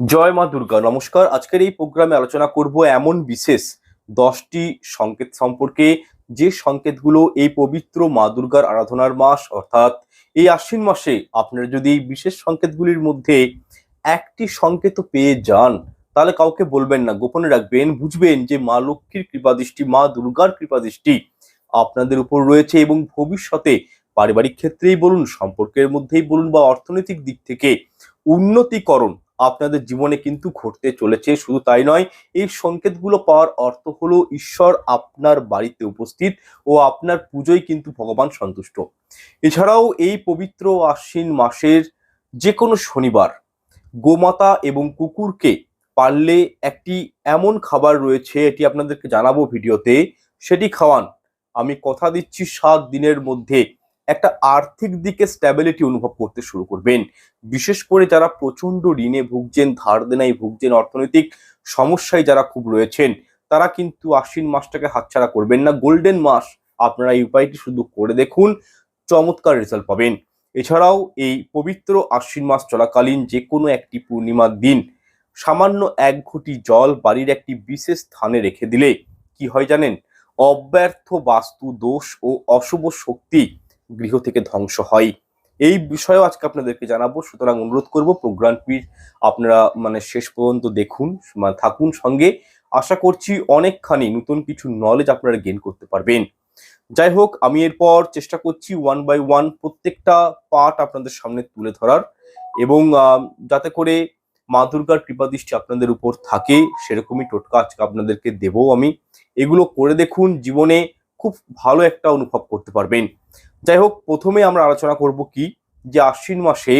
জয় মা দুর্গা। নমস্কার, আজকের এই প্রোগ্রামে আলোচনা করব এমন বিশেষ দশটি সংকেত সম্পর্কে। যে সংকেতগুলো এই পবিত্র মা দুর্গার আরাধনার মাস, অর্থাৎ এই আশ্বিন মাসে আপনারা যদি এই বিশেষ সংকেতগুলির মধ্যে একটি সংকেত পেয়ে যান, তাহলে কাউকে বলবেন না, গোপনে রাখবেন, বুঝবেন যে মা লক্ষ্মীর কৃপাদৃষ্টি মা দুর্গার কৃপাদৃষ্টি আপনাদের উপর রয়েছে এবং ভবিষ্যতে পারিবারিক ক্ষেত্রেই বলুন, সম্পর্কের মধ্যেই বলুন বা অর্থনৈতিক দিক থেকে উন্নতিকরণ আপনাদের জীবনে কিন্তু ঘটতে চলেছে, শুধু তাই নয়, এই সংকেতগুলো পাওয়ার অর্থ হলো ঈশ্বর আপনার বাড়িতে উপস্থিত ও আপনার পুজোয় কিন্তু ভগবান সন্তুষ্ট। এছাড়াও এই পবিত্র আশ্বিন মাসের যে কোনো শনিবার, গোমাতা এবং কুকুরকে পারলে একটি এমন খাবার রয়েছে, এটি আপনাদেরকে জানাব ভিডিওতে, সেটি খাওয়ান। আমি কথা দিচ্ছি সাত দিনের মধ্যে। একটা আর্থিক দিকে স্ট্যাবিলিটি অনুভব করতে শুরু করবেন। বিশেষ করে যারা প্রচণ্ড ঋণে ভুগছেন, ধার দেনায় ভুগছেন, অর্থনৈতিক সমস্যায় যারা খুব রয়েছেন, তারা কিন্তু আশ্বিন মাসটাকে হাতছাড়া করবেন না। গোল্ডেন মাস আপনারা এই উপায়টি শুধু করে দেখুন, চমৎকার রেজাল্ট পাবেন। এছাড়াও এই পবিত্র আশ্বিন মাস চলাকালীন যে কোনো একটি পূর্ণিমার দিন, সামান্য এক ঘটি জল বাড়ির একটি বিশেষ স্থানে রেখে দিলে কি হয় জানেন? অব্যর্থ বাস্তু, দোষ ও অশুভ শক্তি গৃহ থেকে ধ্বংস হয়। এই বিষয়েও আজকে আপনাদেরকে জানাব। সুতরাং অনুরোধ করব প্রোগ্রামটি আপনারা মানে শেষ পর্যন্ত দেখুন মানে থাকুন সঙ্গে। আশা করছি অনেকখানি নতুন কিছু নলেজ আপনারা গেন করতে পারবেন। যাই হোক, আমি এরপর চেষ্টা করছি ওয়ান বাই ওয়ান প্রত্যেকটা পার্ট আপনাদের সামনে তুলে ধরার এবং যাতে করে মা দুর্গার কৃপাদৃষ্টি আপনাদের উপর থাকে, সেরকমই টোটকা আজকে আপনাদেরকে দেবো আমি। এগুলো করে দেখুন, জীবনে খুব ভালো একটা অনুভব করতে পারবেন। যাই হোক প্রথমে আমরা আলোচনা করব কি? যে আশ্বিন মাসে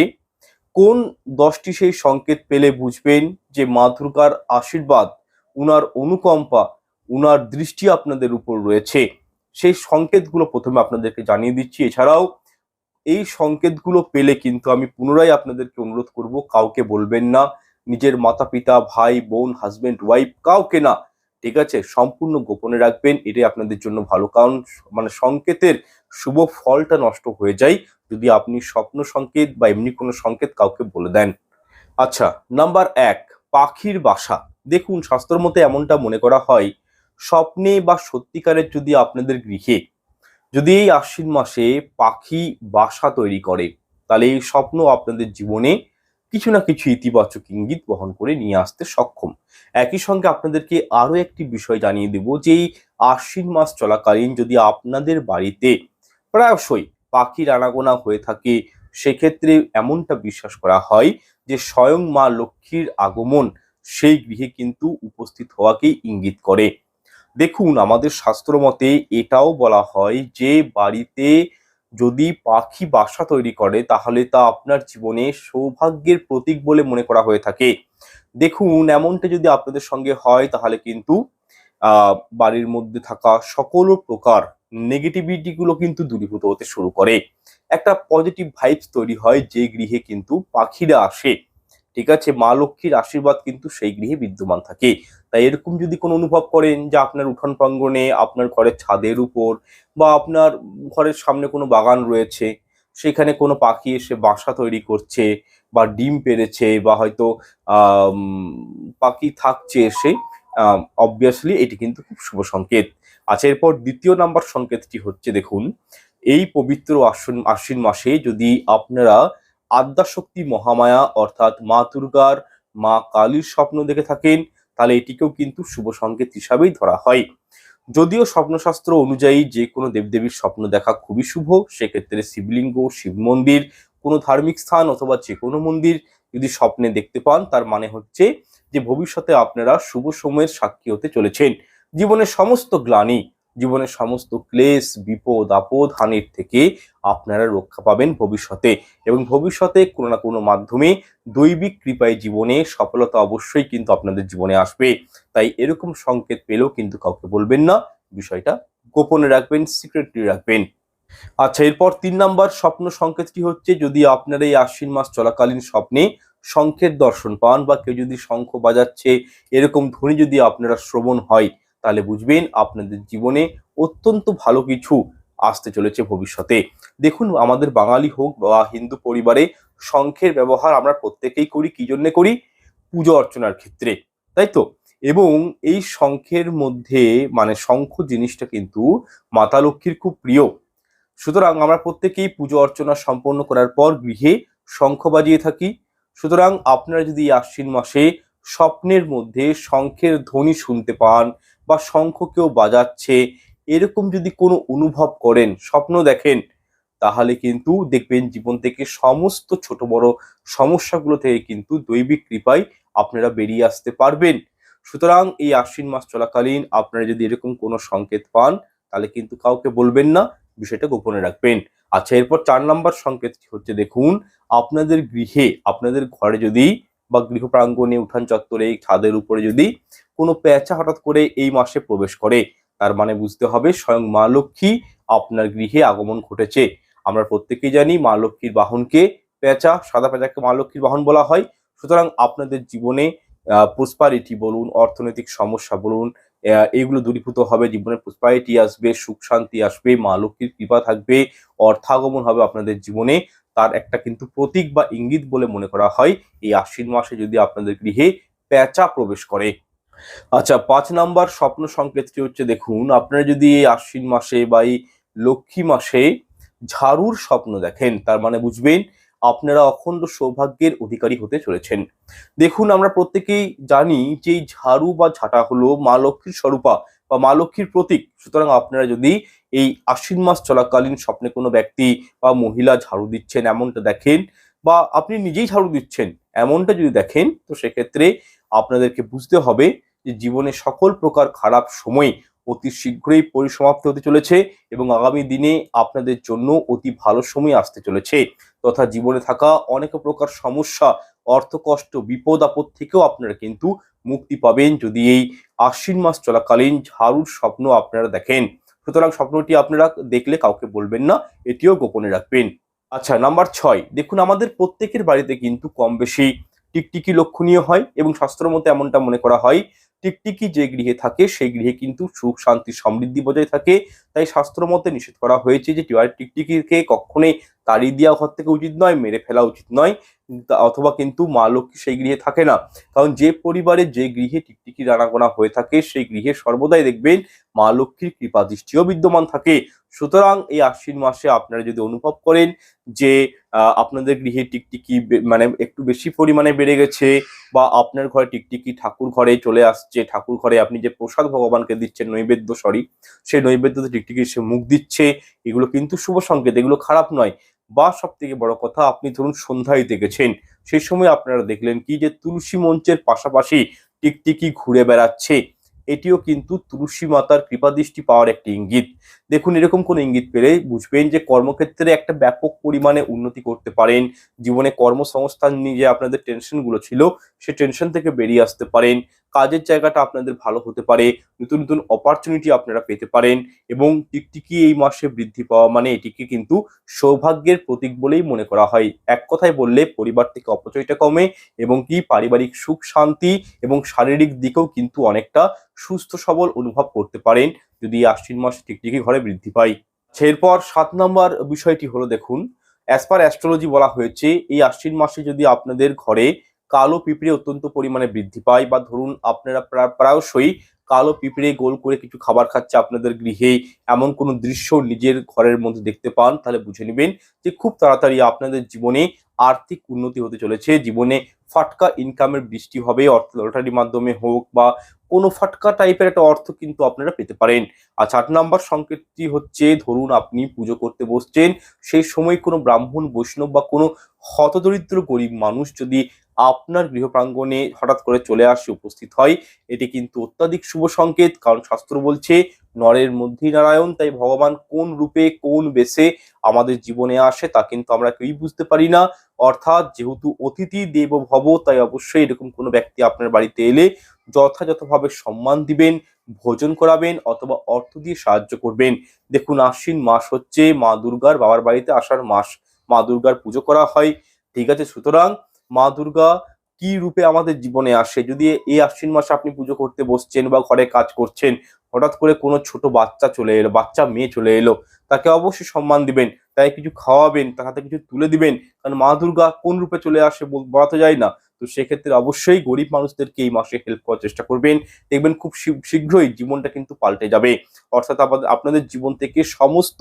কোন দশটি সেই সংকেত পেলে বুঝবেন যে মা দুর্গার আশীর্বাদ, উনার অনুকম্পা, উনার দৃষ্টি আপনাদের উপর রয়েছে। সেই সংকেতগুলো প্রথমে আপনাদেরকে জানিয়ে দিচ্ছি। এছাড়াও এই সংকেতগুলো পেলে কিন্তু আমি পুনরায় আপনাদেরকে অনুরোধ করব, কাউকে বলবেন না। নিজের মাতা পিতা ভাই, বোন হাজবেন্ড ওয়াইফ কাউকে না। ঠিক আছে? সম্পূর্ণ গোপনে রাখবেন, এটাই আপনাদের জন্য ভালো। কারণ মানে সংকেতের শুভ ফলটা নষ্ট হয়ে যায় যদি আপনি স্বপ্ন সংকেত বা এমনি কোনো সংকেত কাউকে বলে দেন। আচ্ছা নাম্বার এক, পাখির বাসা। দেখুন, শাস্ত্র মতে এমনটা মনে করা হয়, স্বপ্নে বা সত্যিকারের যদি আপনাদের গৃহে, যদি এই আশ্বিন মাসে পাখি বাসা তৈরি করে, তাহলে এই স্বপ্ন আপনাদের জীবনে কিছু না কিছু ইতিবাচক ইঙ্গিত বহন করে নিয়ে আসতে সক্ষম। একই সঙ্গে আপনাদেরকে আরও একটি বিষয় জানিয়ে দেব যে এই আশ্বিন মাস চলাকালীন যদি আপনাদের বাড়িতে প্রায়শই পাখির আনাগোনা হয়ে থাকে, সেক্ষেত্রে এমনটা বিশ্বাস করা হয় যে স্বয়ং মা লক্ষ্মীর আগমন সেই গৃহে কিন্তু উপস্থিত হওয়াকেই ইঙ্গিত করে। দেখুন, আমাদের শাস্ত্র মতে এটাও বলা হয় যে বাড়িতে যদি পাখি বাসা তৈরি করে, তাহলে তা আপনার জীবনে সৌভাগ্যের প্রতীক বলে মনে করা হয়ে থাকে। দেখুন, এমনটা যদি আপনাদের সঙ্গে হয়, তাহলে কিন্তু বাড়ির মধ্যে থাকা সকল প্রকার নেগেটিভিটি গুলো কিন্তু দূরীভূত হতে শুরু করে। একটা পজিটিভ ভাইবস তৈরি হয়, যে গৃহে কিন্তু পাখিরা আসে। ঠিক আছে? মা লক্ষ্মীর আশীর্বাদ কিন্তু সেই গৃহে বিদ্যমান থাকে। তাই এরকম যদি কোনো অনুভব করেন যে আপনার উঠোন প্রাঙ্গণে, আপনার ঘরের ছাদের উপর বা আপনার ঘরের সামনে কোনো বাগান রয়েছে, সেখানে কোনো পাখি এসে বাসা তৈরি করছে বা ডিম পেড়েছে বা হয়তো পাখি থাকছে এসে অবভিয়াসলি এটি কিন্তু খুব শুভ সংকেত। আচ্ছা এরপর দ্বিতীয় নাম্বার সংকেতটি হচ্ছে দেখুন, এই পবিত্র আশ্বিন আশ্বিন মাসে যদি আপনারা আদ্যাশক্তি মহামায়া অর্থাৎ মা দুর্গার মা কালীর স্বপ্ন দেখে থাকেন তাহলে এটিকেও কিন্তু শুভ সংকেত হিসাবেই ধরা হয়। যদিও স্বপ্নশাস্ত্র অনুযায়ী যে কোনো দেবদেবীর স্বপ্ন দেখা খুবই শুভ, সেক্ষেত্রে শিবলিঙ্গ শিব মন্দির, কোনো ধার্মিক স্থান অথবা যে কোনো মন্দির যদি স্বপ্নে দেখতে পান, তার মানে হচ্ছে যে ভবিষ্যতে আপনারা শুভ সময়ের সাক্ষী হতে চলেছেন। জীবনের সমস্ত গ্লানি জীবনের সমস্ত ক্লেশ, বিপদ, আপদ, হানির থেকে আপনারা রক্ষা পাবেন ভবিষ্যতে। এবং ভবিষ্যতে কোনো না কোনো মাধ্যমে দৈবিক কৃপায় জীবনে সফলতা অবশ্যই কিন্তু আপনাদের জীবনে আসবে। তাই এরকম সংকেত পেলেও কিন্তু কাউকে বলবেন না। বিষয়টা গোপনে রাখবেন সিক্রেটলি রাখবেন। আচ্ছা এরপর তিন নাম্বার স্বপ্ন সংকেতটি হচ্ছে, যদি আপনারা এই আশ্বিন মাস চলাকালীন স্বপ্নে শঙ্খের দর্শন পান বা কেউ যদি শঙ্খ বাজাচ্ছে, এরকম ধ্বনি যদি আপনারা শ্রবণ হয় তাহলে বুঝবেন আপনাদের জীবনে অত্যন্ত ভালো কিছু আসতে চলেছে ভবিষ্যতে। দেখুন, আমাদের বাঙালি হোক বা হিন্দু পরিবারে শঙ্খের ব্যবহার আমরা প্রত্যেকেই করি, কি জন্য করি? পুজো অর্চনার ক্ষেত্রে, তাই তো? এবং এই শঙ্খের মধ্যে মানে শঙ্খ জিনিসটা কিন্তু মাতা লক্ষ্মীর খুব প্রিয়। সুতরাং আমরা প্রত্যেকেই পুজো অর্চনা সম্পন্ন করার পর গৃহে শঙ্খ বাজিয়ে থাকি। সুতরাং আপনারা যদি আশ্বিন মাসে স্বপ্নের মধ্যে শঙ্খের ধ্বনি শুনতে পান বা শঙ্খ কেউ বাজাচ্ছে, এরকম যদি কোনো অনুভব করেন, স্বপ্ন দেখেন, তাহলে কিন্তু দেখবেন জীবন থেকে সমস্ত ছোট বড় সমস্যাগুলো থেকে কিন্তু দৈবিক কৃপায় আপনারা বেরিয়ে আসতে পারবেন। সুতরাং এই আশ্বিন মাস চলাকালীন আপনারা যদি এরকম কোনো সংকেত পান, তাহলে কিন্তু কাউকে বলবেন না, বিষয়টা গোপনে রাখবেন। আচ্ছা এরপর চার নাম্বার সংকেত হচ্ছে দেখুন, আপনাদের গৃহে, আপনাদের ঘরে যদি বা গৃহ প্রাঙ্গণে উঠান চত্বরে, ছাদের উপরে যদি কোনো পেঁচা হঠাৎ করে এই মাসে প্রবেশ করে। তার মানে বুঝতে হবে স্বয়ং মা লক্ষ্মী আপনার গৃহে আগমন ঘটেছে। আমরা প্রত্যেকেই জানি মা লক্ষ্মীর বাহনকে পেঁচা সাদা পেঁচাকে মা লক্ষ্মীর বাহন বলা হয়। সুতরাং আপনাদের জীবনে প্রসপারিটি বলুন, অর্থনৈতিক সমস্যা বলুন এইগুলো দূরীভূত হবে, জীবনে প্রসপারিটি আসবে, সুখ শান্তি আসবে, মা লক্ষ্মীর কৃপা থাকবে, অর্থাগমন হবে আপনাদের জীবনে। তার একটা কিন্তু প্রতীক বা ইঙ্গিত বলে মনে করা হয়, এই আশ্বিন মাসে যদি আপনাদের গৃহে পেঁচা প্রবেশ করে। আচ্ছা পাঁচ নাম্বার স্বপ্ন সংকেতটি হচ্ছে, দেখুন, আপনারা যদি এই আশ্বিন মাসে বা এই লক্ষ্মী মাসে ঝাড়ুর স্বপ্ন দেখেন, তার মানে বুঝবেন আপনারা অখণ্ড সৌভাগ্যের অধিকারী হতে চলেছেন। দেখুন, আমরা প্রত্যেকেই জানি যে ঝাড়ু বা ঝাঁটা হলো মা লক্ষ্মীর স্বরূপা বা মা লক্ষ্মীর প্রতীক। সুতরাং আপনারা যদি এই আশ্বিন মাস চলাকালীন স্বপ্নে কোনো ব্যক্তি বা মহিলা ঝাড়ু দিচ্ছেন, এমনটা দেখেন বা আপনি নিজেই ঝাড়ু দিচ্ছেন, এমনটা যদি দেখেন, তো সেক্ষেত্রে আপনাদেরকে বুঝতে হবে যে জীবনে সকল প্রকার খারাপ সময় অতি শীঘ্রই পরিসমাপ্ত হতে চলেছে এবং আগামী দিনে আপনাদের জন্য অতি ভালো সময় আসতে চলেছে। তথা জীবনে থাকা অনেক প্রকার সমস্যা, অর্থকষ্ট, বিপদ, আপদ থেকেও আপনারা কিন্তু মুক্তি পাবেন যদি এই আশ্বিন মাস চলাকালীন ঝাড়ুর স্বপ্ন আপনারা দেখেন। সুতরাং স্বপ্নটি আপনারা দেখলে কাউকে বলবেন না, এটিও গোপনে রাখবেন। আচ্ছা নাম্বার ছয়। দেখুন, আমাদের প্রত্যেকের বাড়িতে কিন্তু কম বেশি টিকটিকি লক্ষণীয় হয় এবং শাস্ত্র মতে এমনটা মনে করা হয় টিকটিকি যে গৃহে থাকে, সেই গৃহে কিন্তু সুখ, শান্তি, সমৃদ্ধি বজায় থাকে। তাই শাস্ত্র মতে নিষেধ করা হয়েছে যে টিওয়ার টিকটিকিকে কখনোই তাড়িয়ে দেওয়া ঘর থেকে উচিত নয়, মেরে ফেলা উচিত নয় অথবা কিন্তু মা লক্ষ্মী সেই গৃহে থাকে না। কারণ যে পরিবারে যে গৃহে টিকটিকি রানাগোনা হয়ে থাকে, সেই গৃহে সর্বদাই দেখবেন মা লক্ষ্মীর কৃপা দৃষ্টিও বিদ্যমান থাকে। সুতরাং এই আশ্বিন মাসে আপনারা যদি অনুভব করেন যে আপনাদের গৃহে টিকটিকি মানে একটু বেশি পরিমাণে বেড়ে গেছে বা আপনার ঘরে টিকটিকি ঠাকুর ঘরে চলে আসছে, ঠাকুর ঘরে আপনি যে প্রসাদ ভগবানকে দিচ্ছেন, নৈবেদ্য সরি সেই নৈবেদ্যতে টিকটিকি সে মুখ দিচ্ছে, এগুলো কিন্তু শুভ সংকেত, এগুলো খারাপ নয়। বা সব থেকে বড় কথা, আপনি ধরুন সন্ধ্যায় দেখেছেন, সেই সময় আপনারা দেখলেন কি যে তুলসী মঞ্চের পাশাপাশি টিকটিকি ঘুরে বেড়াচ্ছে। এটিও কিন্তু তুলসী মাতার কৃপাদৃষ্টি পাওয়ার একটি ইঙ্গিত। দেখুন, এরকম কোন ইঙ্গিত পেলে বুঝবেন যে কর্মক্ষেত্রে একটা ব্যাপক পরিমাণে উন্নতি করতে পারেন। জীবনে কর্মসংস্থান নিয়ে যে আপনাদের টেনশনগুলো ছিল, সে টেনশন থেকে বেরিয়ে আসতে পারেন। কাজের জায়গাটা আপনাদের ভালো হতে পারে, নতুন নতুন অপরচুনিটি আপনারা পেতে পারেন এবং টিকটিকি এই মাসে বৃদ্ধি পাওয়া মানে এটিকে কিন্তু সৌভাগ্যের প্রতীক বলেই মনে করা হয়। এক কথায় বললে পরিবার থেকে অপচয়টা কমে এবং কি পারিবারিক সুখ, শান্তি এবং শারীরিক দিকেও কিন্তু অনেকটা সুস্থ, সবল অনুভব করতে পারেন যদি আশ্বিন মাসে টিকটিকি ঘরে বৃদ্ধি পায়। এরপর সাত নম্বর বিষয়টি হলো দেখুন অ্যাজ পার অ্যাস্ট্রোলজি বলা হয়েছে, এই আশ্বিন মাসে যদি আপনাদের ঘরে কালো পিঁপড়ে অত্যন্ত পরিমাণে বৃদ্ধি পায় বা ধরুন আপনারা প্রায়শই কালো পিঁপড়ে গোল করে কিছু খাবার খাচ্ছে আপনাদের গৃহে এমন কোনো দৃশ্য নিজের ঘরের মধ্যে দেখতে পান, তাহলে বুঝে নেবেন যে খুব তাড়াতাড়ি আপনাদের জীবনে আর্থিক উন্নতি হতে চলেছে। জীবনে ফাটকা ইনকামের বৃষ্টি হবে, অর্থ লটারির মাধ্যমে হোক বা কোনো ফাটকা টাইপের একটা অর্থ কিন্তু আপনারা পেতে পারেন। আচ্ছা আট নাম্বার সংকেতটি হচ্ছে, ধরুন আপনি পুজো করতে বসছেন, সেই সময় কোনো ব্রাহ্মণ, বৈষ্ণব বা কোনো হতদরিদ্র গরিব মানুষ যদি আপনার গৃহ প্রাঙ্গণে হঠাৎ করে চলে আসে উপস্থিত হয়। এটি কিন্তু অত্যাধিক শুভ সংকেত, কারণ শাস্ত্র বলছে, নরের মধ্যেই নারায়ণ, তাই ভগবান কোন রূপে, কোন বেশে আমাদের জীবনে আসে তা কিন্তু আমরা কেউই বুঝতে পারি না। অর্থাৎ যেহেতু অতিথি দেব ভব, তাই অবশ্যই এরকম কোনো ব্যক্তি আপনার বাড়িতে এলে যথাযথভাবে সম্মান দিবেন, ভোজন করাবেন অথবা অর্থ দিয়ে সাহায্য করবেন। দেখুন, আশ্বিন মাস হচ্ছে মা দুর্গার বাবার বাড়িতে আসার মাস। মা দুর্গার পুজো করা হয়। ঠিক আছে, সুতরাং মা দুর্গা কি রূপে আমাদের জীবনে আসে? যদি এই আশ্বিন মাসে আপনি পুজো করতে বসছেন বা ঘরে কাজ করছেন, হঠাৎ করে কোনো ছোট বাচ্চা চলে এলো, বাচ্চা মেয়ে চলে এলো, তাকে অবশ্যই সম্মান দিবেন তাই কিছু খাওয়াবেন, তার হাতে কিছু তুলে দিবেন, কারণ মা দুর্গা কোন রূপে চলে আসে বল- তো যায় না। তো সেক্ষেত্রে অবশ্যই গরিব মানুষদেরকে এই মাসে হেল্প করার চেষ্টা করবেন। দেখবেন খুব শীঘ্রই জীবনটা কিন্তু পাল্টে যাবে। অর্থাৎ আপনাদের জীবন থেকে সমস্ত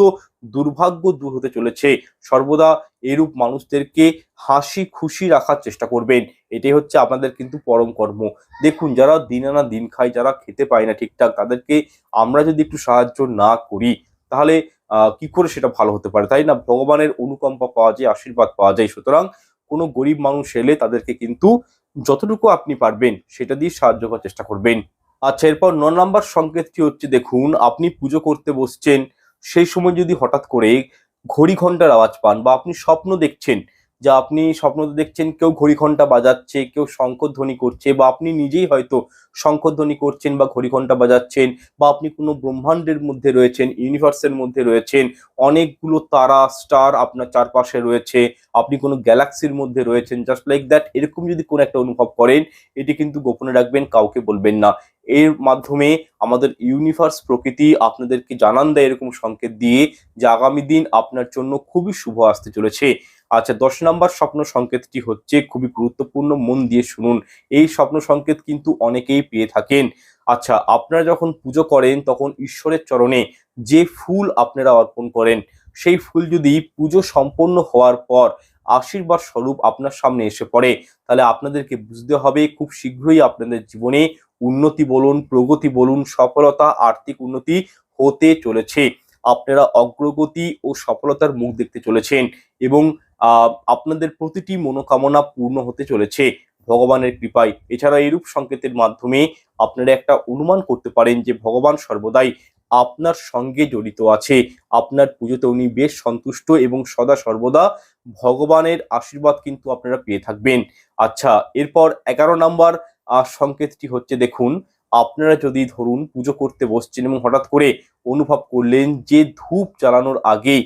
দুর্ভাগ্য দূর হতে চলেছে। সর্বদা এরূপ মানুষদেরকে হাসি খুশি রাখার চেষ্টা করবেন। এটাই হচ্ছে আপনাদের কিন্তু পরম কর্ম। দেখুন, যারা দিন আনা দিন খায়, যারা খেতে পায় না ঠিকঠাক, তাদেরকে আমরা যদি একটু সাহায্য না করি, তাহলে কি করে সেটা ভালো হতে পারে? তাই না? ভগবানের অনুকম্পা পাওয়া যায়, আশীর্বাদ পাওয়া যায়। সুতরাং কোনো গরিব মানুষ এলে তাদেরকে কিন্তু যতটুকু আপনি পারবেন সেটা দিয়ে সাহায্য করার চেষ্টা করবেন। আচ্ছা এরপর ন নাম্বার সংকেতটি হচ্ছে, দেখুন, আপনি পুজো করতে বসছেন, সেই সময় যদি হঠাৎ করে ঘড়ি ঘণ্টার আওয়াজ পান বা আপনি স্বপ্ন দেখছেন যা আপনি স্বপ্ন দেখছেন, কেউ ঘড়ি ঘণ্টা বাজাচ্ছে, কেউ শঙ্করধ্বনি করছে বা আপনি নিজেই হয়তো শঙ্করধ্বনি করছেন বা ঘড়ি ঘণ্টা বাজাচ্ছেন বা আপনি কোনো ব্রহ্মাণ্ডের মধ্যে রয়েছেন, ইউনিভার্সের মধ্যে রয়েছেন, অনেকগুলো তারা, স্টার আপনার চারপাশে রয়েছে, আপনি কোনো গ্যালাক্সির মধ্যে রয়েছেন জাস্ট লাইক দ্যাট এরকম যদি কোনো একটা অনুভব করেন, এটি কিন্তু গোপনে রাখবেন, কাউকে বলবেন না। এর মাধ্যমে আমাদের ইউনিভার্স প্রকৃতি আপনাদেরকে জানান দেয় এরকম সংকেত দিয়ে যে আগামী দিন আপনার জন্য খুবই শুভ আসতে চলেছে। আচ্ছা দশ নম্বর স্বপ্ন সংকেতটি হচ্ছে খুবই গুরুত্বপূর্ণ, মন দিয়ে শুনুন। এই স্বপ্ন সংকেত কিন্তু অনেকেই পেয়ে থাকেন। আচ্ছা আপনারা যখন পুজো করেন, তখন ঈশ্বরের চরণে যে ফুল আপনারা অর্পণ করেন, সেই ফুল যদি পুজো সম্পন্ন হওয়ার পর আশীর্বাদ স্বরূপ আপনার সামনে এসে পড়ে, তাহলে আপনাদেরকে বুঝতে হবে খুব শীঘ্রই আপনাদের জীবনে উন্নতি বলুন, প্রগতি বলুন, সফলতা, আর্থিক উন্নতি হতে চলেছে। আপনারা অগ্রগতি ও সফলতার মুখ দেখতে চলেছেন এবং আপনাদের প্রতিটি মনোকামনা পূর্ণ হতে চলেছে। ভগবানের কৃপায়। এছাড়া এরূপ সংকেতের মাধ্যমে আপনারা একটা অনুমান করতে পারেন যে, ভগবান সর্বদাই আপনার সঙ্গে জড়িত আছে। আপনার পুজোতে উনি বেশ সন্তুষ্ট এবং সদা সর্বদা ভগবানের আশীর্বাদ কিন্তু আপনারা পেয়ে থাকবেন। আচ্ছা এরপর এগারো নাম্বার সংকেতটি হচ্ছে দেখুন, আপনারা যদি ধরুন পুজো করতে বসছেন এবং হঠাৎ করে অনুভব করলেন যে, ধূপ জ্বালানোর আগে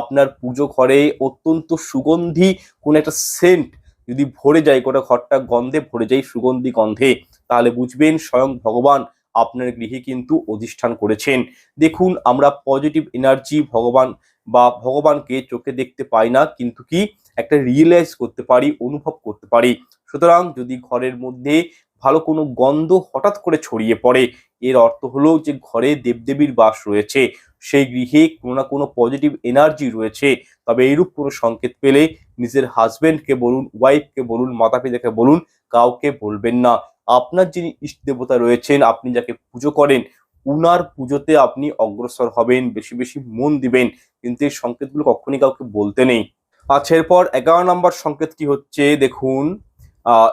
আপনার পুজো ঘরে অত্যন্ত সুগন্ধি, কোন একটা সেন্ট যদি ভরে যায়, গোটা ঘরটা গন্ধে ভরে যায় সুগন্ধি গন্ধে, তাহলে বুঝবেন স্বয়ং ভগবান আপনার গৃহে কিন্তু অধিষ্ঠান করেছেন। দেখুন, আমরা পজিটিভ এনার্জি ভগবান বা ভগবানকে চোখে দেখতে পাই না, কিন্তু কি একটা রিয়েলাইজ করতে পারি, অনুভব করতে পারি। সুতরাং যদি ঘরের মধ্যে ভালো কোনো গন্ধ হঠাৎ করে ছড়িয়ে পড়ে, এর অর্থ হলো যে ঘরে দেবদেবীর বাস রয়েছে। সেই গৃহে কোনো না কোনো পজিটিভ এনার্জি রয়েছে। তবে এইরূপ কোনো সংকেত পেলে নিজের হাজবেন্ডকে বলুন ওয়াইফকে বলুন মাতা পিতাকে বলুন, কাউকে বলবেন না। আপনার যিনি ইষ্ট দেবতা রয়েছেন, আপনি যাকে পুজো করেন, উনার পুজোতে আপনি অগ্রসর হবেন, বেশি বেশি মন দিবেন। কিন্তু এই সংকেতগুলো কখনই কাউকে বলতে নেই। আচ্ছা এরপর এগারো নম্বর সংকেতটি হচ্ছে, দেখুন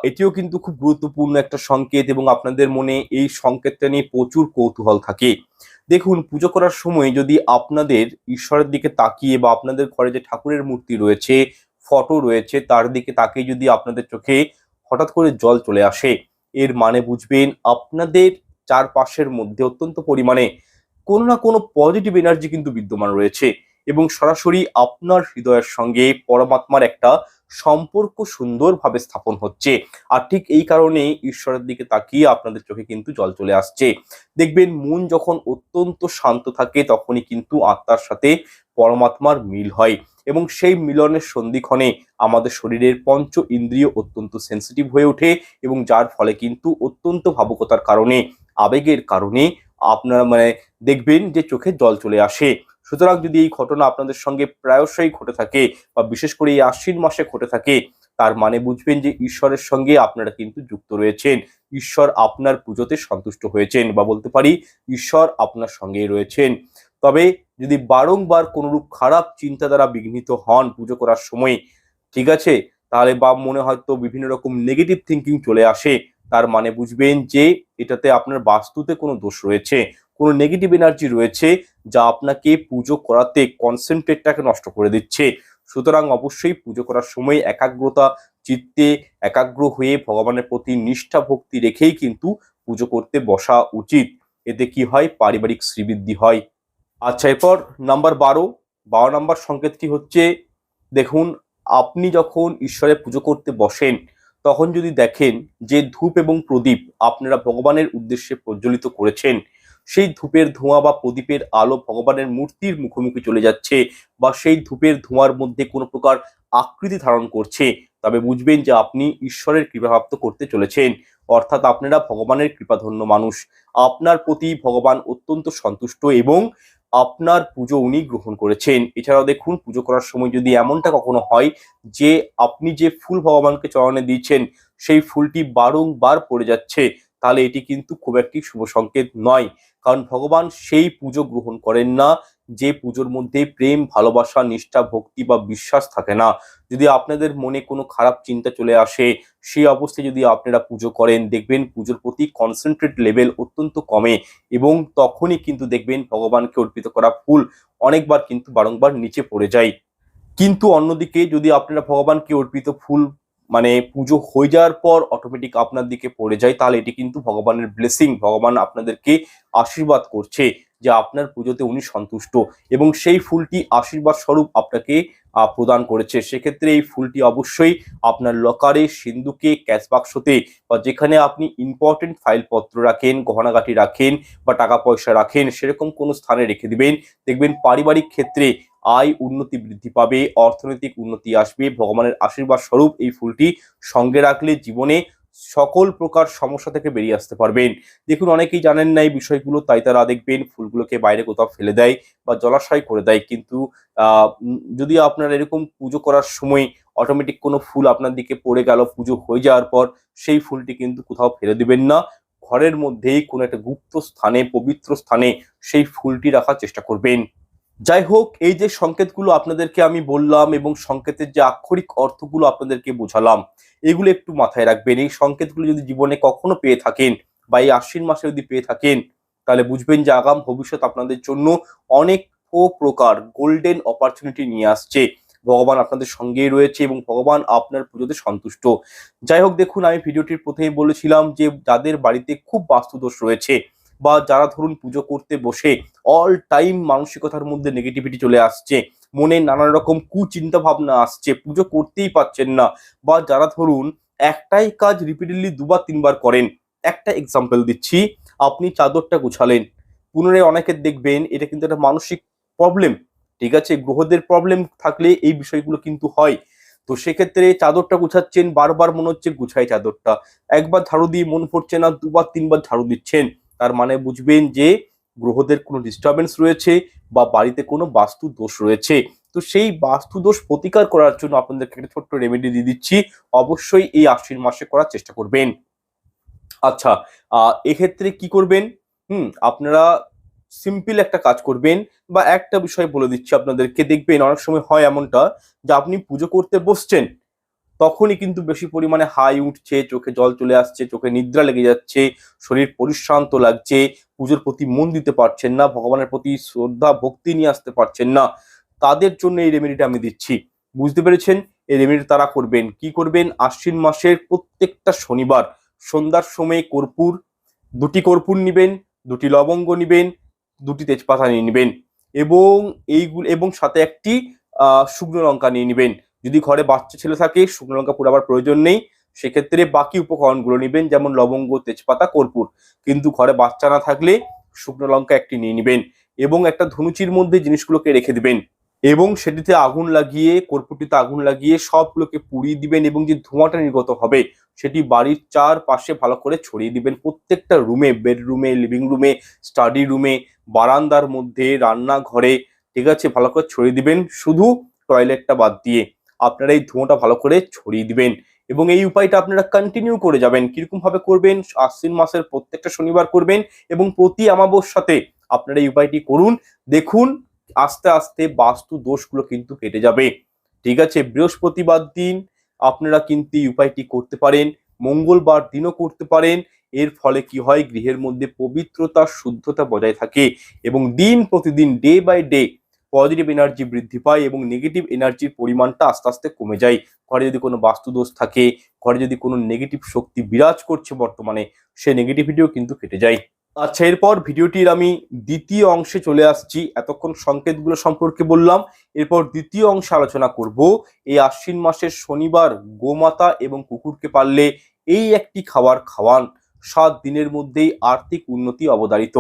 এটিও কিন্তু খুব গুরুত্বপূর্ণ একটা সংকেত এবং আপনাদের মনে এই সংকেতটা নিয়ে প্রচুর কৌতূহল থাকে। দেখুন, পুজো করার সময় যদি আপনাদের ঈশ্বরের দিকে তাকিয়ে বা আপনাদের ঘরে যে ঠাকুরের মূর্তি রয়েছে, ফটো রয়েছে, তার দিকে তাকিয়ে যদি আপনাদের চোখে হঠাৎ করে জল চলে আসে, এর মানে বুঝবেন আপনাদের চারপাশের মধ্যে অত্যন্ত পরিমাণে কোনো না কোনো পজিটিভ এনার্জি কিন্তু বিদ্যমান রয়েছে। এবং সরাসরি আপনার হৃদয়ের সঙ্গে পরমাত্মার একটা সম্পর্ক সুন্দরভাবে স্থাপন হচ্ছে। আর ঠিক এই কারণে ঈশ্বরের দিকে তাকিয়ে আপনাদের চোখে কিন্তু জল চলে আসছে। দেখবেন মন যখন অত্যন্ত শান্ত থাকে, তখনই কিন্তু আত্মার সাথে পরমাত্মার মিল হয় এবং সেই মিলনের সন্ধিক্ষণে আমাদের শরীরের পঞ্চ ইন্দ্রিয় অত্যন্ত সেন্সিটিভ হয়ে ওঠে এবং যার ফলে কিন্তু অত্যন্ত ভাবুকতার কারণে, আবেগের কারণে আপনারা মানে দেখবেন যে চোখে জল চলে আসে। সুতরাং যদি এই ঘটনা আপনাদের সঙ্গে প্রায়শই ঘটে থাকে বা বিশেষ করে এই আশ্বিন মাসে ঘটে থাকে, তার মানে বুঝবেন যে ঈশ্বরের সঙ্গে আপনারা কিন্তু যুক্ত রয়েছেন। ঈশ্বর আপনার পুজোতে সন্তুষ্ট হয়েছেন বা বলতে পারি ঈশ্বর আপনার সঙ্গেই রয়েছেন। তবে যদি বারংবার কোনোরূপ খারাপ চিন্তা দ্বারা বিঘ্নিত হন পুজো করার সময়, ঠিক আছে? তাহলে বা মনে হয়তো বিভিন্ন রকম নেগেটিভ থিঙ্কিং চলে আসে। তার মানে বুঝবেন যে এটাতে আপনার বাস্তুতে কোনো দোষ রয়েছে, কোনো নেগেটিভ এনার্জি রয়েছে যা আপনাকে পুজো করাতে কনসেন্ট্রেটটাকে নষ্ট করে দিচ্ছে। সুতরাং অবশ্যই পুজো করার সময় একাগ্রতা, চিত্তে একাগ্র হয়ে ভগবানের প্রতি নিষ্ঠা ভক্তি রেখেই কিন্তু পুজো করতে বসা উচিত। এতে কি হয়? পারিবারিক শ্রীবৃদ্ধি হয়। আচ্ছা এরপর নাম্বার বারো। বারো নাম্বার সংকেতটি হচ্ছে, দেখুন, আপনি যখন ঈশ্বরের পুজো করতে বসেন তখন যদি দেখেন যে ধূপ এবং প্রদীপ আপনারা ভগবানের উদ্দেশ্যে প্রজ্বলিত করেছেন, সেই ধূপের ধোঁয়া বা প্রদীপের আলো ভগবানের মূর্তির মুখোমুখি চলে যাচ্ছে বা সেই ধূপের ধোঁয়ার মধ্যে কোনো প্রকার আকৃতি ধারণ করছে, তবে বুঝবেন যে আপনি ঈশ্বরের কৃপাপ্রাপ্ত করতে চলেছেন। অর্থাৎ আপনারা ভগবানের কৃপাধন্য মানুষ। আপনার প্রতি ভগবান অত্যন্ত সন্তুষ্ট এবং আপনার পুজো উনি গ্রহণ করেছেন। এছাড়াও দেখুন, পুজো করার সময় যদি এমনটা কখনো হয় যে আপনি যে ফুল ভগবানকে চরণে দিয়েছেন সেই ফুলটি বারংবার পড়ে যাচ্ছে, তাহলে এটি কিন্তু খুব একটি শুভ সংকেত নয়। কারণ ভগবান সেই পুজো গ্রহণ করেন না, যে পুজোর মধ্যে প্রেম, ভালোবাসা, নিষ্ঠা, ভক্তি বা বিশ্বাস থাকে না। যদি আপনাদের মনে কোনো খারাপ চিন্তা চলে আসে, সেই অবস্থায় যদি আপনারা পুজো করেন, দেখবেন পুজোর প্রতি কনসেন্ট্রেট লেভেল অত্যন্ত কমে এবং তখনই কিন্তু দেখবেন ভগবানকে অর্পিত করা ফুল অনেকবার কিন্তু বারংবার নিচে পড়ে যায়। কিন্তু অন্যদিকে যদি আপনারা ভগবানকে অর্পিত ফুল মানে পুজো হয়ে যাওয়ার পর অটোমেটিক আপনার দিকে পড়ে যায়, তাহলে এটি কিন্তু ভগবানের ব্লেসিং ভগবান আপনাদেরকে আশীর্বাদ করছে যে আপনার পুজোতে উনি সন্তুষ্ট এবং সেই ফুলটি আশীর্বাদ স্বরূপ আপনাকে প্রদান করেছে। সেক্ষেত্রে এই ফুলটি অবশ্যই আপনার লকারে সিন্ধুকে ক্যাশ বাক্সতে বা যেখানে আপনি ইম্পর্টেন্ট ফাইলপত্র রাখেন, গহনাগাটি রাখেন বা টাকা পয়সা রাখেন, সেরকম কোনো স্থানে রেখে দিবেন। দেখবেন পারিবারিক ক্ষেত্রে আয় উন্নতি বৃদ্ধি পাবে, অর্থনৈতিক উন্নতি আসবে। ভগবানের আশীর্বাদ স্বরূপ এই ফুলটি সঙ্গে রাখলে জীবনে সকল প্রকার সমস্যা থেকে বেরিয়ে আসতে পারবেন। দেখুন, অনেকেই জানেন না এই বিষয়গুলো, তাই তারা দেখবেন ফুলগুলোকে বাইরে কোথাও ফেলে দেয় বা জলাশয় করে দেয়। কিন্তু যদি আপনার এরকম পুজো করার সময় অটোমেটিক কোনো ফুল আপনার দিকে পড়ে গেল, পুজো হয়ে যাওয়ার পর সেই ফুলটি কিন্তু কোথাও ফেলে দিবেন না। ঘরের মধ্যেই কোনো একটা গুপ্ত স্থানে, পবিত্র স্থানে সেই ফুলটি রাখার চেষ্টা করবেন। যাই হোক এই যে সংকেতগুলো আপনাদেরকে আমি বললাম এবং সংকেতের যে আক্ষরিক অর্থগুলো আপনাদেরকে বোঝালাম, এগুলো একটু মাথায় রাখবেন। এই সংকেতগুলো যদি জীবনে কখনো পেয়ে থাকেন বা এই আশ্বিন মাসে যদি পেয়ে থাকেন, তাহলে বুঝবেন যে আগাম ভবিষ্যৎ আপনাদের জন্য অনেক প্রকার গোল্ডেন অপরচুনিটি নিয়ে আসছে। ভগবান আপনাদের সঙ্গেই রয়েছে এবং ভগবান আপনার পুজোতে সন্তুষ্ট। যাই হোক দেখুন, আমি ভিডিওটির প্রথমেই বলেছিলাম যে যাদের বাড়িতে খুব বাস্তুদোষ রয়েছে বা যারা ধরুন পুজো করতে বসে অল টাইম মানসিকতার মধ্যে নেগেটিভিটি চলে আসছে, মনে নানান রকম কুচিন্তা ভাবনা আসছে, পুজো করতেই পারছেন না বা যারা ধরুন একটাই কাজ রিপিটেডলি দুবার তিনবার করেন, একটা এক্সাম্পল দিচ্ছি, আপনি চাদরটা গুছালেন, পুনরায় অনেকের দেখবেন এটা কিন্তু একটা মানসিক প্রবলেম ঠিক আছে? গ্রহদের প্রবলেম থাকলে এই বিষয়গুলো কিন্তু হয়। তো সেক্ষেত্রে চাদরটা গুছাচ্ছেন, বারবার মনে হচ্ছে গুছাই চাদরটা, একবার ঝাড়ু দিয়ে মন পড়ছে না, দুবার তিনবার ঝাড়ু দিচ্ছেন তার মানে বুঝবেন যে গ্রহদের কোনো ডিস্টারবেন্স রয়েছে বা বাড়িতে কোনো বাস্তু দোষ রয়েছে। তো সেই বাস্তু দোষ প্রতিকার করার জন্য আপনাদেরকে একটা ছোট্ট রেমেডি দিয়ে দিচ্ছি। অবশ্যই এই আশ্বিন মাসে করার চেষ্টা করবেন। আচ্ছা এক্ষেত্রে কি করবেন? হুম, আপনারা সিম্পল একটা কাজ করবেন বা একটা বিষয় বলে দিচ্ছি আপনাদেরকে। দেখবেন অনেক সময় হয় এমনটা যে আপনি পুজো করতে বসছেন তখনই কিন্তু বেশি পরিমাণে হাই উঠছে, চোখে জল চলে আসছে, চোখে নিদ্রা লেগে যাচ্ছে, শরীর পরিশ্রান্ত লাগছে, পুজোর প্রতি মন দিতে পারছেন না, ভগবানের প্রতি শ্রদ্ধা, ভক্তি নিয়ে আসতে পারছেন না। তাদের জন্য এই রেমেডিটা আমি দিচ্ছি। বুঝতে পেরেছেন? এই রেমেডি তারা করবেন। কি করবেন? আশ্বিন মাসের প্রত্যেকটা শনিবার সন্ধ্যার সময়ে কর্পূর, দুটি কর্পূর নিবেন, দুটি লবঙ্গ নিবেন, দুটি তেজপাতা নিয়ে নেবেন এবং এইগুলো, এবং সাথে একটি শুকনো লঙ্কা নিয়ে নেবেন। যদি ঘরে বাচ্চা ছেলে থাকে, শুকনো লঙ্কা পুরাবার প্রয়োজন নেই, সেক্ষেত্রে বাকি উপকরণগুলো নেবেন, যেমন লবঙ্গ, তেজপাতা, কর্পূর। কিন্তু ঘরে বাচ্চা না থাকলে শুকনো লঙ্কা একটি নিয়ে নেবেন এবং একটা ধনুচির মধ্যে জিনিসগুলোকে রেখে দেবেন এবং সেটিতে আগুন লাগিয়ে, কর্পূরটিতে আগুন লাগিয়ে সবগুলোকে পুড়িয়ে দিবেন এবং যে ধোঁয়াটা নির্গত হবে, সেটি বাড়ির চারপাশে ভালো করে ছড়িয়ে দিবেন। প্রত্যেকটা রুমে, বেডরুমে, লিভিং রুমে, স্টাডি রুমে, বারান্দার মধ্যে, রান্নাঘরে, ঠিক আছে, ভালো করে ছড়িয়ে দিবেন। শুধু টয়লেটটা বাদ দিয়ে। আপনারা এই ধোঁয়াটা ভালো করে ছড়িয়ে দিবেন এবং এই উপায়টা আপনারা কন্টিনিউ করে যাবেন। কীরকম ভাবে করবেন? আশ্বিন মাসের প্রত্যেকটা শনিবার করবেন এবং প্রতি আমাবস্যাতে আপনারা এই উপায়টি করুন। দেখুন, আস্তে আস্তে বাস্তু দোষগুলো কিন্তু কেটে যাবে। ঠিক আছে? বৃহস্পতিবার দিন আপনারা কিন্তু এই উপায়টি করতে পারেন। মঙ্গলবার দিনও করতে পারেন। এর ফলে কি হয়? গৃহের মধ্যে পবিত্রতা, শুদ্ধতা বজায় থাকে এবং দিন প্রতিদিন day by day positive energy বৃদ্ধি পায় এবং নেগেটিভ এনার্জির পরিমাণটা আস্তে আস্তে কমে যায়। ঘরে যদি কোনো বাস্তুদোষ থাকে, ঘরে যদি কোনো নেগেটিভ শক্তি বিরাজ করছে বর্তমানে, সে নেগেটিভিটিও কিন্তু কেটে যায়। আচ্ছা এরপর ভিডিওটির আমি দ্বিতীয় অংশে চলে আসছি। এতক্ষণ সংকেতগুলো সম্পর্কে বললাম। এরপর দ্বিতীয় অংশে আলোচনা করব। এই আশ্বিন মাসের শনিবার গোমাতা এবং কুকুরকে পারলে এই একটি খাবার খাওয়ান। সাত দিনের মধ্যেই আর্থিক উন্নতি অবদারিত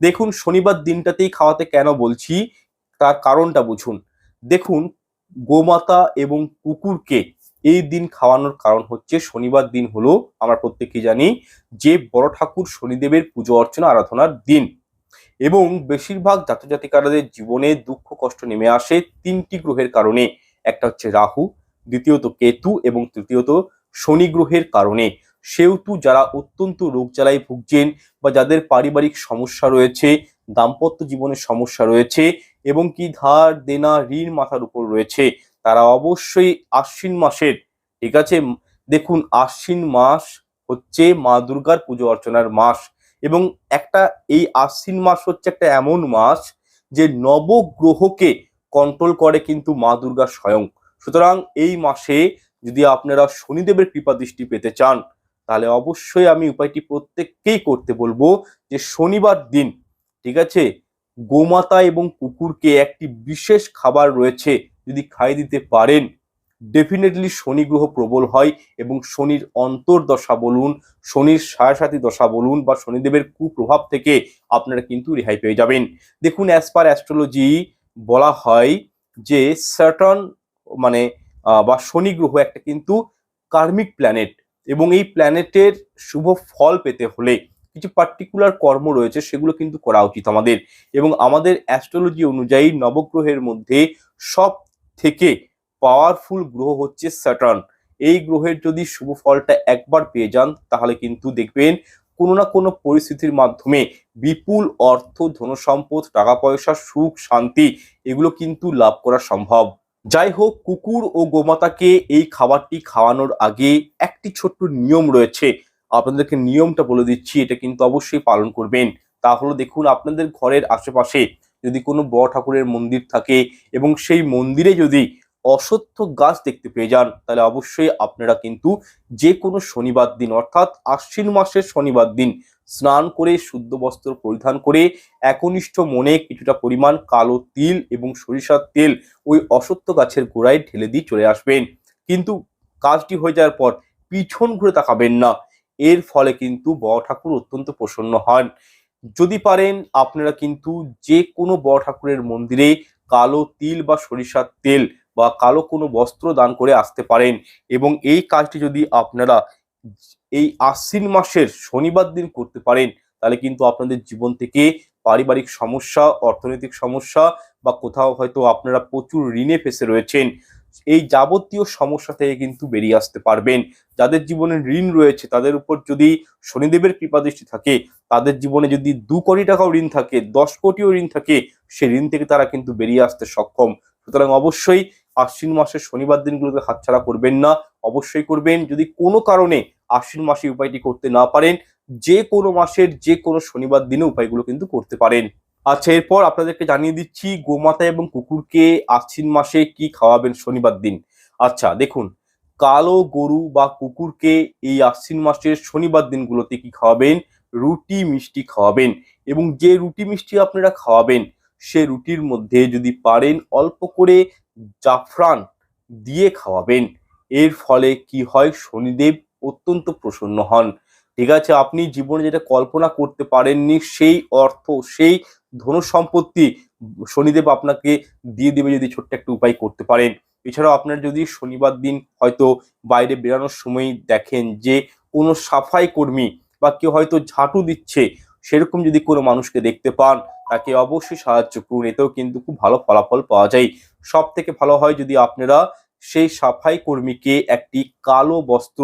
দেখুন, শনিবার দিনটাতেই খাওয়াতে কেন বলছি? তার কারণটা বুঝুন। দেখুন, গোমাতা এবং কুকুরকে এই দিন খাওয়ানোর কারণ হচ্ছে শনিবার দিন হলো আমরা প্রত্যেকে জানি যে বড় ঠাকুর শনিদেবের পুজো অর্চনা, আরাধনার দিন। এবং বেশিরভাগ জাতজাতিকারদের জীবনে দুঃখ, কষ্ট নেমে আসে তিনটি গ্রহের কারণে। একটা হচ্ছে রাহু, দ্বিতীয়ত কেতু এবং তৃতীয়ত শনি গ্রহের কারণে। সেহেতু যারা অত্যন্ত রোগ জ্বালায় ভুগছেন বা যাদের পারিবারিক সমস্যা রয়েছে, দাম্পত্য জীবনের সমস্যা রয়েছে এবং কি ধার, দেনা, ঋণ মাথার উপর রয়েছে, তারা অবশ্যই আশ্বিন মাসের, ঠিক আছে? দেখুন, আশ্বিন মাস হচ্ছে মা দুর্গার পুজো অর্চনার মাস এবং একটা, এই আশ্বিন মাস হচ্ছে একটা এমন মাস যে নবগ্রহকে কন্ট্রোল করে কিন্তু মা দুর্গা স্বয়ং। সুতরাং এই মাসে যদি আপনারা শনিদেবের কৃপা দৃষ্টি পেতে চান, তাহলে অবশ্যই আমি উপায়টি প্রত্যেককেই করতে বলব যে শনিবার দিন, ঠিক আছে? গোমাতা এবং কুকুরকে একটি বিশেষ খাবার রয়েছে যদি খাইয়ে দিতে পারেন। ডেফিনেটলি শনি গ্রহ প্রবল হয় এবং শনির অন্তর্দশা বলুন, শনির সায়াসাথী দশা বলুন বা শনিদেবের কুপ্রভাব থেকে আপনারা কিন্তু রেহাই পেয়ে যাবেন। দেখুন অ্যাজ পার অ্যাস্ট্রোলজি বলা হয় যে স্যাটার্ন মানে বা শনি গ্রহ একটা কিন্তু কার্মিক প্ল্যানেট এবং এই প্ল্যানেটের শুভ ফল পেতে হলে কিছু পার্টিকুলার কর্ম রয়েছে, সেগুলো কিন্তু করা উচিত আমাদের। এবং আমাদের অ্যাস্ট্রোলজি অনুযায়ী নবগ্রহের মধ্যে সব থেকে পাওয়ারফুল গ্রহ হচ্ছে স্যাটার্ন এই গ্রহের যদি শুভ ফলটা একবার পেয়ে যান, তাহলে কিন্তু দেখবেন কোনো না কোনো পরিস্থিতির মাধ্যমে বিপুল অর্থ, ধনসম্পদ টাকা পয়সা সুখ, শান্তি, এগুলো কিন্তু লাভ করা সম্ভব। যাই হোক, কুকুর ও গোমাতাকে এই খাবারটি খাওয়ানোর আগে একটি ছোট্ট নিয়ম রয়েছে। আপনাদেরকে নিয়মটা বলে দিচ্ছি, এটা কিন্তু অবশ্যই পালন করবেন। তাহলে দেখুন, আপনাদের ঘরের আশেপাশে যদি কোনো বড় ঠাকুরের মন্দির থাকে এবং সেই মন্দিরে যদি অসত্য গাছ দেখতে পেয়ে যান, তাহলে অবশ্যই আপনারা কিন্তু যে কোনো শনিবার দিন, অর্থাৎ আশ্বিন মাসের শনিবার দিন, স্নান করে শুদ্ধ বস্ত্র পরিধান করে একনিষ্ঠ মনে কিছুটা পরিমাণ কালো তিল এবং সরিষার তেল ওই অসত্য গাছের গোড়ায় ঢেলে দিয়ে চলে আসবেন। কিন্তু কাজটি হয়ে যাওয়ার পর পিছন ঘুরে তাকাবেন না। এর ফলে কিন্তু বড় ঠাকুর অত্যন্ত প্রসন্ন হন। যদি পারেন, আপনারা কিন্তু যে কোনো বড় ঠাকুরের মন্দিরে কালো তিল বা সরিষার তেল বা কালো কোনো বস্ত্র দান করে আসতে পারেন এবং এই কাজটি যদি আপনারা এই আশ্বিন মাসের শনিবার দিন করতে পারেন, তাহলে কিন্তু আপনাদের জীবন থেকে পারিবারিক সমস্যা, অর্থনৈতিক সমস্যা বা কোথাও হয়তো আপনারা প্রচুর ঋণে ফেসে রয়েছেন। এই যাবতীয় সমস্যা থেকে কিন্তু বেরিয়ে আসতে পারবেন। যাদের জীবনে ঋণ রয়েছে, তাদের উপর যদি শনিদেবের কৃপা দৃষ্টি থাকে, তাদের জীবনে যদি দু কোটি টাকাও ঋণ থাকে, দশ কোটিও ঋণ থাকে, সে ঋণ থেকে তারা কিন্তু বেরিয়ে আসতে সক্ষম। সুতরাং অবশ্যই আশ্বিন মাসের শনিবার দিনগুলোকে হাতছাড়া করবেন না। অবশ্যই করবেন, যদি কোনো কারণে আশ্বিন মাসে উপায়টি করতে না পারেন, যে কোনো মাসের যে কোনো শনিবার দিনে উপায়গুলো কিন্তু করতে পারেন। আচ্ছা এরপর আপনাদেরকে জানিয়ে দিচ্ছি গোমাতা এবং কুকুরকে আশ্বিন মাসে কি খাওয়াবেন শনিবার দিন? আচ্ছা দেখুন, কালো গরু বা কুকুরকে এই আশ্বিন মাসের শনিবার দিনগুলোতে কি খাওয়াবেন? রুটি মিষ্টি খাওয়াবেন। এবং যে রুটি মিষ্টি আপনারা খাওয়াবেন, সে রুটির মধ্যে যদি পারেন অল্প করে জাফরান দিয়ে খাওয়াবেন। এর ফলে কি হয়? শনিদেব অত্যন্ত প্রসন্ন হন। ঠিক আছে, আপনি জীবনে যেটা কল্পনা করতে পারেননি, সেই অর্থ, সেই ধনসম্পত্তি শনিদেব আপনাকে দিয়ে দেবে যদি ছোট্ট একটা উপায় করতে পারেন। এছাড়াও আপনার যদি শনিবার দিন হয়তো বাইরে বেরানোর সময় দেখেন যে কোনো সাফাই কর্মী বা কেউ হয়তো ঝাঁটু দিচ্ছে, সেরকম যদি কোনো মানুষকে দেখতে পান, তাকে অবশ্যই সাহায্য করুন। এতেও কিন্তু খুব ভালো ফলাফল পাওয়া যায়। সব থেকে ভালো হয় যদি আপনারা সেই সাফাই কর্মীকে একটি কালো বস্ত্র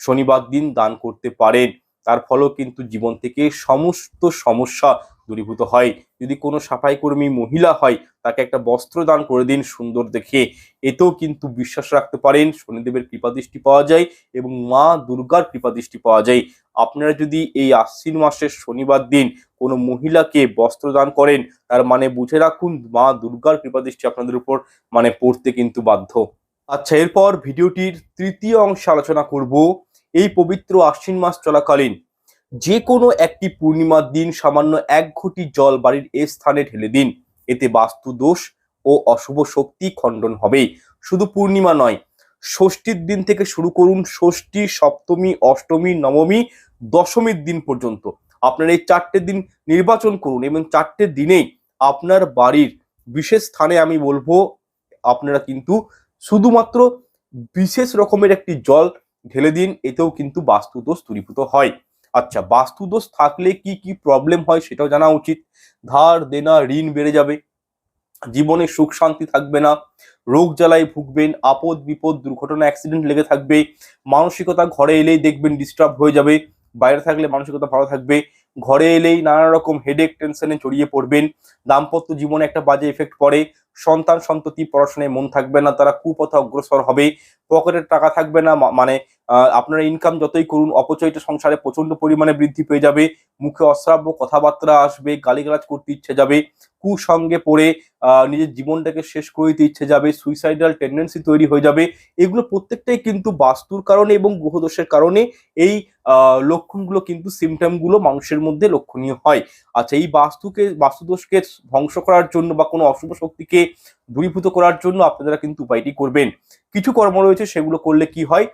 শনিবার দিন দান করতে পারেন। তার ফলেও কিন্তু জীবন থেকে সমস্ত সমস্যা দূরীভূত হয়। যদি কোনো সাফাই কর্মী মহিলা হয়, তাকে একটা বস্ত্র দান করে দিন সুন্দর দেখে। এতেও কিন্তু বিশ্বাস রাখতে পারেন, শনিদেবের কৃপাদৃষ্টি পাওয়া যায় এবং মা দুর্গার কৃপাদৃষ্টি পাওয়া যায়। আপনারা যদি এই আশ্বিন মাসের শনিবার দিন কোনো মহিলাকে বস্ত্র দান করেন, তার মানে বুঝে রাখুন মা দুর্গার কৃপাদৃষ্টি আপনাদের উপর মানে পড়তে কিন্তু বাধ্য। আচ্ছা এরপর ভিডিওটির তৃতীয় অংশে আলোচনা করব। এই পবিত্র আশ্বিন মাস চলাকালীন যে কোনো একটি পূর্ণিমার দিন সামান্য এক ঘটি জল বাড়ির এ স্থানে ঢেলে দিন। এতে বাস্তু দোষ ও অশুভ শক্তি খণ্ডন হবে। শুধু পূর্ণিমা নয়, ষষ্ঠীর দিন থেকে শুরু করুন ষষ্ঠী, সপ্তমী, অষ্টমী, নবমী, দশমীর দিন পর্যন্ত। আপনার এই চারটে দিন নির্বাচন করুন এবং চারটে দিনেই আপনার বাড়ির বিশেষ স্থানে আমি বলব, আপনারা কিন্তু শুধুমাত্র বিশেষ রকমের একটি জল ঢেলে দিন, এতেও কিন্তু বাস্তুদোষ দূরীভূত হয়। আচ্ছা বাস্তুদোষ থাকলে কি কি প্রবলেম হয় সেটাও জানা উচিত। ধার, দেনা, ঋণ বেড়ে যাবে। জীবনে সুখ, শান্তি থাকবে না। রোগ জ্বালায় ভুগবেন, আপদ, বিপদ, দুর্ঘটনা অ্যাক্সিডেন্ট লেগে থাকবে। মানসিকতা ঘরে এলেই দেখবেন ডিস্টার্ব হয়ে যাবে। বাইরে থাকলে মানসিকতা ভালো থাকবে। ঘরে এলেই নানা রকম হেডেক টেনশনে জড়িয়ে পড়বেন। দাম্পত্য জীবনে একটা বাজে এফেক্ট পড়ে। সন্তান সন্ততি, পড়াশোনায় মন থাকবে না। তারা কুপথে অগ্রসর হবে। পকেটের টাকা থাকবে না। মানে আপনারা ইনকাম যতই করুন অপচয়টা সংসারে প্রচণ্ড পরিমাণে বৃদ্ধি পেয়ে যাবে, মুখে অশ্রাব্য কথাবার্তা আসবে, গালিগালাজ করতে ইচ্ছে যাবে কুসঙ্গে পড়ে নিজের জীবনটাকে শেষ করে দিতে ইচ্ছে যাবে সুইসাইডাল টেন্ডেন্সি তৈরি হয়ে যাবে। এগুলো প্রত্যেকটাই কিন্তু বাস্তুর কারণে এবং গ্রহদোষের কারণে এই লক্ষণগুলো কিন্তু সিমটমগুলো মানুষের মধ্যে লক্ষণীয় হয়। আচ্ছা এই বাস্তুকে বাস্তুদোষকে ধ্বংস করার জন্য বা কোনো অশুভ শক্তিকে দূরীভূত করার জন্য আপনারা কিন্তু উপায়টি করবেন। কিছু কর্ম রয়েছে, সেগুলো করলে কি হয়?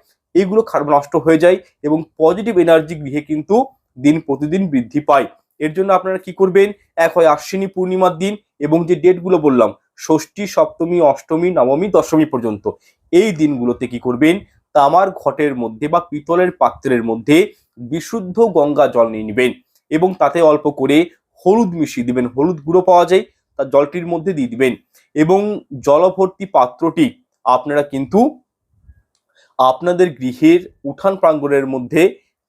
খারাপ নষ্ট হয়ে যায় এবং পজিটিভ এনার্জি গৃহে কিন্তু দিন প্রতিদিন বৃদ্ধি পায়। এর জন্য আপনারা কি করবেন? এক হয় আশ্বিনী পূর্ণিমার দিন এবং যে ডেটগুলো বললাম, ষষ্ঠী, সপ্তমী, অষ্টমী, নবমী, দশমী পর্যন্ত। এই দিনগুলোতে কি করবেন? তামার ঘটের মধ্যে বা পিতলের পাত্রের মধ্যে বিশুদ্ধ গঙ্গা জল নিয়ে নেবেন এবং তাতে অল্প করে হলুদ মিশিয়ে দিবেন। হলুদ গুঁড়ো পাওয়া যায় তার জলটির মধ্যে দিয়ে দিবেন এবং জলভর্তি পাত্রটি আপনারা কিন্তু আপনাদের গৃহের উঠান প্রাঙ্গণের মধ্যে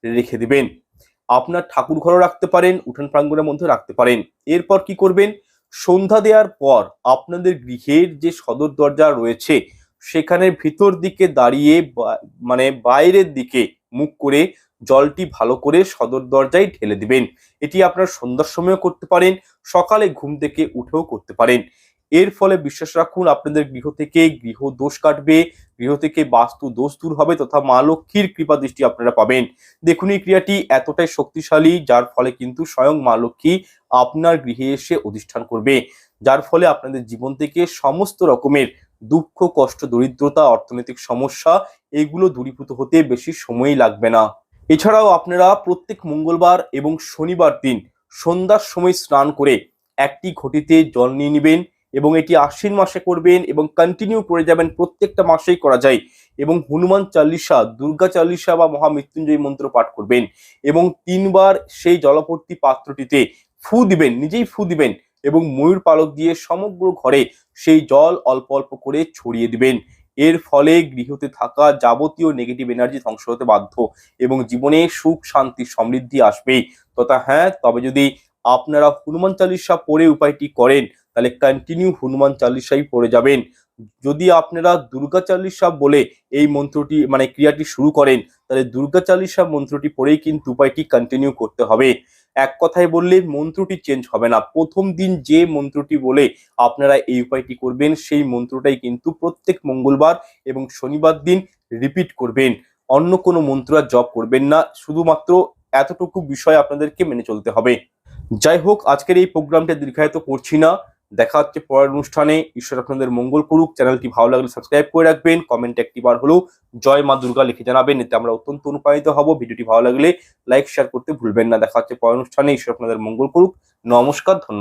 রেখে দেবেন। আপনার ঠাকুর ঘরও রাখতে পারেন, উঠান প্রাঙ্গণের মধ্যে রাখতে পারেন। এরপর কি করবেন? সন্ধ্যা দেওয়ার পর আপনাদের গৃহের যে সদর দরজা রয়েছে, সেখানে ভিতর দিকে দাঁড়িয়ে মানে বাইরের দিকে মুখ করে জলটি ভালো করে সদর দরজায় ঢেলে দিবেন। এটি আপনার সন্ধ্যার সময়ও করতে পারেন, সকালে ঘুম থেকে উঠেও করতে পারেন। এর ফলে বিশ্বাস রাখুন, আপনাদের গৃহ থেকে গৃহ দোষ কাটবে, গৃহ থেকে বাস্তু দোষ দূর হবে তথা মা লক্ষ্মীর কৃপা দৃষ্টি আপনারা পাবেন। দেখুন, এই ক্রিয়াটি এতটাই শক্তিশালী, যার ফলে কিন্তু স্বয়ং মা লক্ষ্মী আপনার গৃহে এসে অধিষ্ঠান করবে। যার ফলে আপনাদের জীবন থেকে সমস্ত রকমের দুঃখ, কষ্ট, দরিদ্রতা, অর্থনৈতিক সমস্যা, এগুলো দূরীভূত হতে বেশি সময় লাগবে না। এছাড়াও আপনারা প্রত্যেক মঙ্গলবার এবং শনিবার দিন সন্ধ্যার সময় স্নান করে একটি ঘটিতে জল নিয়ে নেবেন। এবং এটি আশ্বিন মাসে করবেন এবং কন্টিনিউ করে যাবেন প্রত্যেকটা মাসেই করা যায় এবং হনুমান চাল্লিশা দুর্গা চাল্লিশা বা মহামৃত্যুঞ্জয় মন্ত্র পাঠ করবেন এবং তিনবার সেই জলভর্তি পাত্রটিতে ফু দিবেন, নিজেই ফু দিবেন এবং ময়ূর পালক দিয়ে সমগ্র ঘরে সেই জল অল্প অল্প করে ছড়িয়ে দিবেন। এর ফলে গৃহতে থাকা যাবতীয় নেগেটিভ এনার্জি ধ্বংস হতে বাধ্য এবং জীবনে সুখ, শান্তি, সমৃদ্ধি আসবেই। তথা হ্যাঁ তবে যদি আপনারা হনুমান চালিশা পড়ে উপায়টি করেন তাহলে কন্টিনিউ হনুমান চালিশাই পড়ে যাবেন। যদি আপনারা দুর্গা চালিশা বলে এই মন্ত্রটি মানে ক্রিয়াটি শুরু করেন, তাহলে দুর্গা চালিশা মন্ত্রটি পড়েই কিন্তু উপায়টি কন্টিনিউ করতে হবে। এক কথায় বললে মন্ত্রটি চেঞ্জ হবে না। প্রথম দিন যে মন্ত্রটি বলে আপনারা এই উপায়টি করবেন, সেই মন্ত্রটাই কিন্তু প্রত্যেক মঙ্গলবার এবং শনিবার দিন রিপিট করবেন। অন্য কোনো মন্ত্র আর জপ করবেন না। শুধুমাত্র এতটুকু বিষয় আপনাদেরকে মেনে চলতে হবে। যাই হোক, আজকের এই প্রোগ্রামটা দীর্ঘায়িত করছি না। দেখা হচ্ছে পরের অনুষ্ঠানে। ঈশ্বর আপনাদের মঙ্গল করুক। চ্যানেলটি ভালো লাগলে সাবস্ক্রাইব করে রাখবেন। কমেন্ট একটিবার হলেও জয় মা দুর্গা লিখে জানাবেন। এতে আমরা অত্যন্ত অনুপ্রাণিত হব। ভিডিওটি ভালো লাগলে লাইক, শেয়ার করতে ভুলবেন না। দেখা হচ্ছে পরের অনুষ্ঠানে। ঈশ্বর আপনাদের মঙ্গল করুক। নমস্কার, ধন্যবাদ।